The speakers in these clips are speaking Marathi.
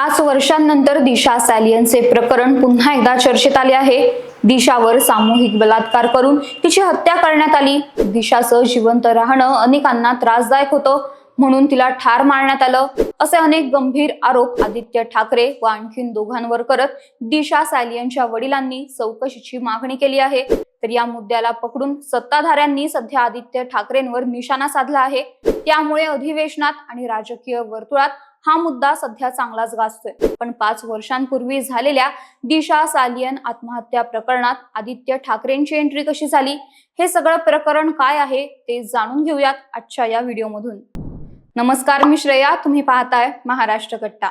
पाच वर्षांनंतर दिशा सॅलियनचे प्रकरण पुन्हा एकदा चर्चेत आले आहे. दिशावर सामूहिक बलात्कार करून तिची हत्या करण्यात आली. दिशाचं जिवंत राहणं अनेकांना त्रासदायक होतं म्हणून तिला ठार मारण्यात आलं. असे अनेक गंभीर आरोप आदित्य ठाकरे व आणखीन दोघांवर करत दिशा सॅलियनच्या वडिलांनी चौकशीची मागणी केली आहे. तर या मुद्द्याला पकडून सत्ताधाऱ्यांनी सध्या आदित्य ठाकरेंवर निशाणा साधला आहे. त्यामुळे अधिवेशनात आणि राजकीय वर्तुळात हा मुद्दा सध्या चांगलाच गाजतोय. पण पाच वर्षांपूर्वी झालेल्या दिशा सालियन आत्महत्या प्रकरणात आदित्य ठाकरेंची एंट्री कशी झाली? हे सगळं प्रकरण काय आहे ते जाणून घेऊयात आजच्या या व्हिडिओमधून. नमस्कार मी श्रेया. तुम्ही पाहताय महाराष्ट्र कट्टा.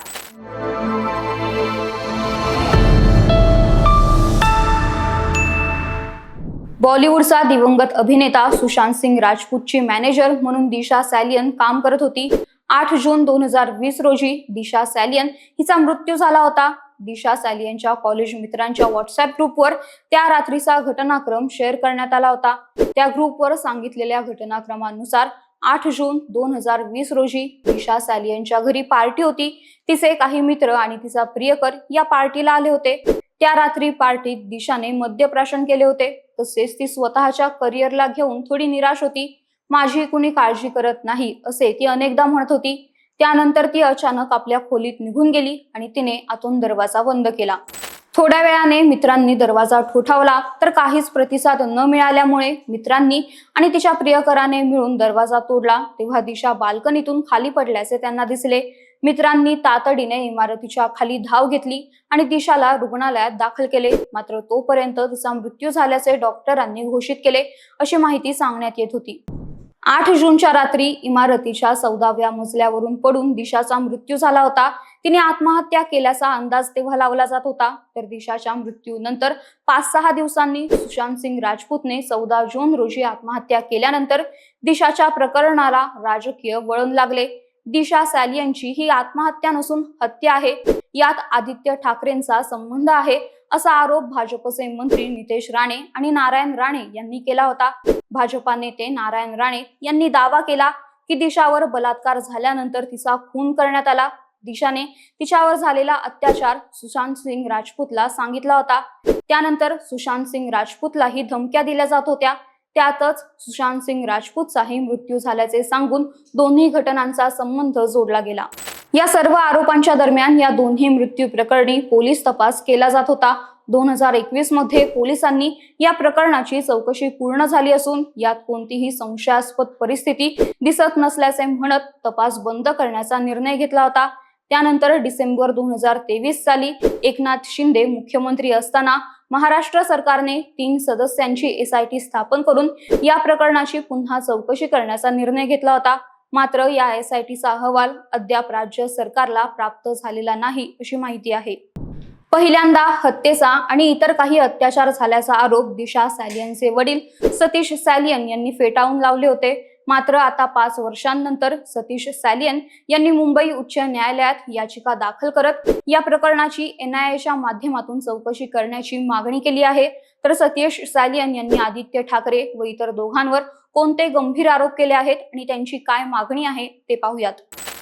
बॉलिवूडचा दिवंगत अभिनेता सुशांत सिंग राजपूतची मॅनेजर म्हणून दिशा सॅलियन काम करत होती. आठ जून दोन हजार वीस रोजी दिशा सॅलियन हिचा मृत्यू झाला होता. दिशा सॅलियनच्या कॉलेज मित्रांच्या व्हॉट्सअप ग्रुपवर त्या रात्रीचा घटनाक्रम शेअर करण्यात आला होता. त्या ग्रुपवर सांगितलेल्या घटनाक्रमानुसार आठ जून दोन हजार वीस रोजी दिशा सॅलियनच्या घरी पार्टी होती. तिचे काही मित्र आणि तिचा प्रियकर या पार्टीला आले होते. त्या रात्री पार्टीत दिशाने मद्यप्राशन केले होते. तसेच ती स्वतःच्या करिअरला घेऊन थोडी निराश होती. माझी कुणी काळजी करत नाही असे ती अनेकदा म्हणत होती. त्यानंतर ती अचानक आपल्या खोलीत निघून गेली आणि तिने आतून दरवाजा बंद केला. थोड्या वेळाने मित्रांनी दरवाजा ठोठावला तर काहीच प्रतिसाद न मिळाल्यामुळे मित्रांनी आणि तिच्या प्रियकराने मिळून दरवाजा तोडला. तेव्हा दिशा बाल्कनीतून खाली पडल्याचे त्यांना दिसले. मित्रांनी तातडीने इमारतीच्या खाली धाव घेतली आणि दिशाला रुग्णालयात दाखल केले. मात्र तोपर्यंत तिचा मृत्यू झाल्याचे डॉक्टरांनी घोषित केले अशी माहिती सांगण्यात येत होती. आठ जूनच्या रात्री इमारतीच्या चौदाव्या मजल्यावरून पडून दिशाचा मृत्यू झाला होता. तिने आत्महत्या केल्याचा अंदाज तेव्हा लावला जात होता. तर दिशाच्या मृत्यूनंतर पाच सहा दिवसांनी सुशांत सिंग राजपूतने चौदा जून रोजी आत्महत्या केल्यानंतर दिशाच्या प्रकरणाला राजकीय वळण लागले. दिशा सॅलियनची ही आत्महत्या नसून हत्या आहे. यात आदित्य ठाकरेंचा संबंध आहे. असा आरोप भाजपचे मंत्री नितेश राणे आणि नारायण राणे यांनी केला होता. भाजपा नेते नारायण राणे यांनी दावा केला की दिशावर बलात्कार झाल्यानंतर तिचा खून करण्यात आला. दिशाने तिच्यावर झालेला अत्याचार सुशांत सिंग राजपूतला सांगितला होता. त्यानंतर सुशांत सिंग राजपूतलाही धमक्या दिल्या जात होत्या. त्यातच सुशांत सिंग राजपूतचाही मृत्यू झाल्याचे सांगून दोन्ही घटनांचा संबंध जोडला गेला. या सर्व आरोपांच्या दरम्यान या दोन्ही मृत्यू प्रकरणी पोलीस तपास केला जात होता. दोन हजार एकवीसमध्ये पोलिसांनी या प्रकरणाची चौकशी पूर्ण झाली असून यात कोणतीही संशयास्पद परिस्थिती दिसत नसल्याचे म्हणत तपास बंद करण्याचा निर्णय घेतला होता. त्यानंतर डिसेंबर दोन हजार तेवीस साली एकनाथ शिंदे मुख्यमंत्री असताना महाराष्ट्र सरकारने तीन सदस्यांची एसआयटी स्थापन करून या प्रकरणाची पुन्हा चौकशी करण्याचा निर्णय घेतला होता. मात्र या एस आय टीचा अहवाल अद्याप राज्य सरकारला प्राप्त झालेला नाही अशी माहिती आहे. पहिल्यांदा हत्येचा आणि इतर काही अत्याचार झाल्याचा आरोप दिशा सॅलियनचे वडील सतीश सॅलियन यांनी फेटाळून लावले होते. मात्र आता पाच वर्षांनंतर सतीश सॅलियन यांनी मुंबई उच्च न्यायालयात याचिका दाखल करत या प्रकरणाची एनआयएच्या माध्यमातून चौकशी करण्याची मागणी केली आहे. तर सतीश सॅलियन यांनी आदित्य ठाकरे व इतर दोघांवर कोणते गंभीर आरोप केले आहेत आणि त्यांची काय मागणी आहे ते पाहूयात.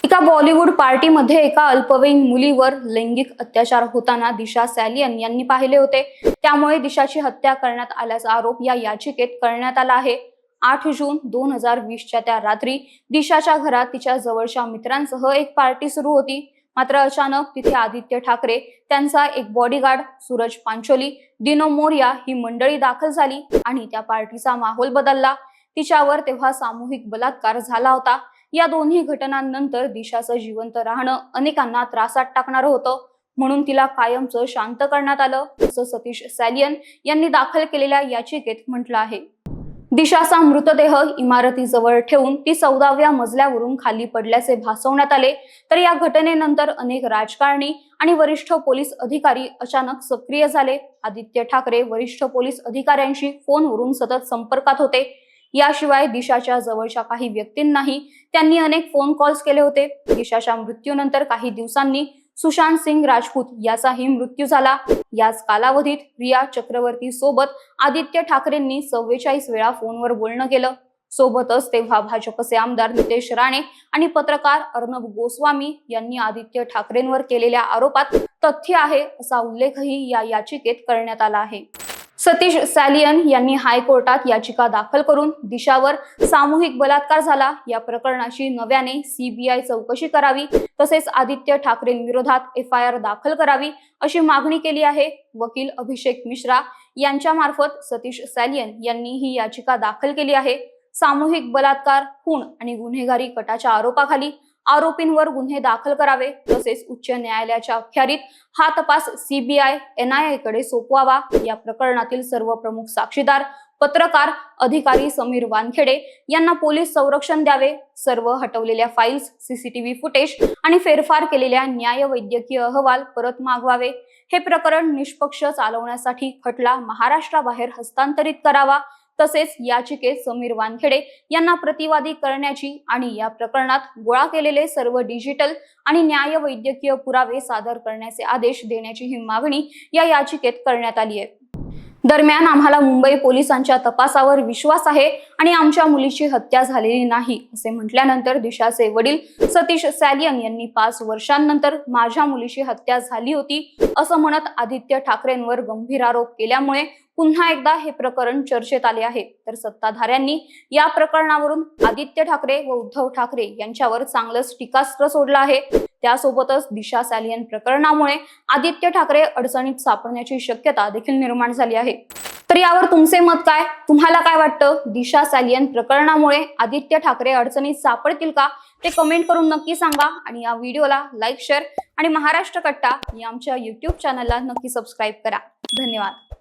एका बॉलिवूड पार्टीमध्ये एका अल्पवयीन मुलीवर लैंगिक अत्याचार होताना दिशा सॅलियन यांनी पाहिले होते. त्यामुळे दिशाची हत्या करण्यात आल्याचा आरोप या याचिकेत करण्यात आला आहे. आठ जून दोन हजार वीसच्या त्या रात्री दिशाच्या घरात तिच्या जवळच्या मित्रांसह एक पार्टी सुरू होती. मात्र अचानक तिथे आदित्य ठाकरे त्यांचा एक बॉडीगार्ड सूरज पांचोली दिनो मोर्या ही मंडळी दाखल झाली आणि त्या पार्टीचा माहोल बदलला. तिच्यावर तेव्हा सामूहिक बलात्कार झाला होता. या दोन्ही घटनांनंतर दिशाचं जिवंत राहणं अनेकांना त्रासात टाकणार होतं. म्हणून तिला कायमचं शांत करण्यात आलं असं सतीश सॅलियन यांनी दाखल केलेल्या याचिकेत म्हटलं आहे. दिशाचा मृतदेह इमारतीजवळ ठेवून ती चौदाव्या मजल्यावरून खाली पडल्याचे भासवण्यात आले. तर या घटनेनंतर अनेक राजकारणी आणि वरिष्ठ पोलीस अधिकारी अचानक सक्रिय झाले. आदित्य ठाकरे वरिष्ठ पोलीस अधिकाऱ्यांशी फोनवरून सतत संपर्कात होते. याशिवाय दिशाच्या जवळच्या काही व्यक्तींनाही त्यांनी अनेक फोन कॉल्स केले होते. दिशाच्या मृत्यूनंतर काही दिवसांनी सुशांत सिंग राजपूत याचाही मृत्यू झाला. याच कालावधीत रिया चक्रवर्ती सोबत आदित्य ठाकरेंनी चव्वेचाळीस वेळा फोनवर बोलणं केलं. सोबतच तेव्हा भाजपचे आमदार नितेश राणे आणि पत्रकार अर्णब गोस्वामी यांनी आदित्य ठाकरेंवर केलेल्या आरोपात तथ्य आहे असा उल्लेखही या याचिकेत करण्यात आला आहे. सतीश सॅलियन यांनी हायकोर्टात याचिका दाखल करून दिशावर सामूहिक बलात्कार झाला. या प्रकरणाची नव्याने सीबीआय चौकशी करावी तसेच आदित्य ठाकरेंविरोधात एफ आय आर दाखल करावी अशी मागणी केली आहे. वकील अभिषेक मिश्रा यांच्या मार्फत सतीश सॅलियन यांनी ही याचिका दाखल केली आहे. सामूहिक बलात्कार खून आणि गुन्हेगारी कटाच्या आरोपाखाली आरोपींवर गुन्हे दाखल करावे तसेच उच्च न्यायालयाच्या अखेरीत हा तपास सीबीआय एनआयए कडे सोपवावा. या प्रकरणातील सर्व प्रमुख साक्षीदार पत्रकार अधिकारी समीर वानखेडे यांना पोलीस संरक्षण द्यावे. सर्व हटवलेल्या फाईल्स सीसीटीव्ही फुटेज आणि फेरफार केलेल्या न्याय वैद्यकीय अहवाल परत मागवावे. हे प्रकरण निष्पक्ष चालवण्यासाठी खटला महाराष्ट्राबाहेर हस्तांतरित करावा. तसेच याचिकेत समीर वानखेडे यांना प्रतिवादी करण्याची आणि या प्रकरणात गोळा केलेले सर्व डिजिटल आणि न्याय वैद्यकीय पुरावे सादर करण्याचे आदेश देण्याची ही मागणी या याचिकेत करण्यात आली आहे. दरम्यान आम्हाला मुंबई पोलिसांच्या तपासावर विश्वास आहे आणि आमच्या मुलीची हत्या झालेली नाही असे म्हटल्यानंतर दिशाचे वडील सतीश सॅलियन यांनी पाच वर्षांनंतर माझ्या मुलीची हत्या झाली होती असं म्हणत आदित्य ठाकरेंवर गंभीर आरोप केल्यामुळे पुन्हा एकदा हे प्रकरण चर्चेत आले आहे. तर सत्ताधाऱ्यांनी या प्रकरणावरून आदित्य ठाकरे व उद्धव ठाकरे यांच्यावर चांगलंच टीकास्त्र सोडलं आहे. त्यासोबतच दिशा सॅलियन प्रकरणामुळे आदित्य ठाकरे अडचणीत सापडण्याची शक्यता देखील निर्माण झाली आहे. तर यावर तुमचे मत काय? तुम्हाला काय वाटतं? दिशा सॅलियन प्रकरणामुळे आदित्य ठाकरे अडचणीत सापडतील का? ते कमेंट करून नक्की सांगा आणि या व्हिडिओला लाईक शेअर आणि महाराष्ट्र कट्टा या आमच्या युट्यूब चॅनलला नक्की सबस्क्राईब करा. धन्यवाद.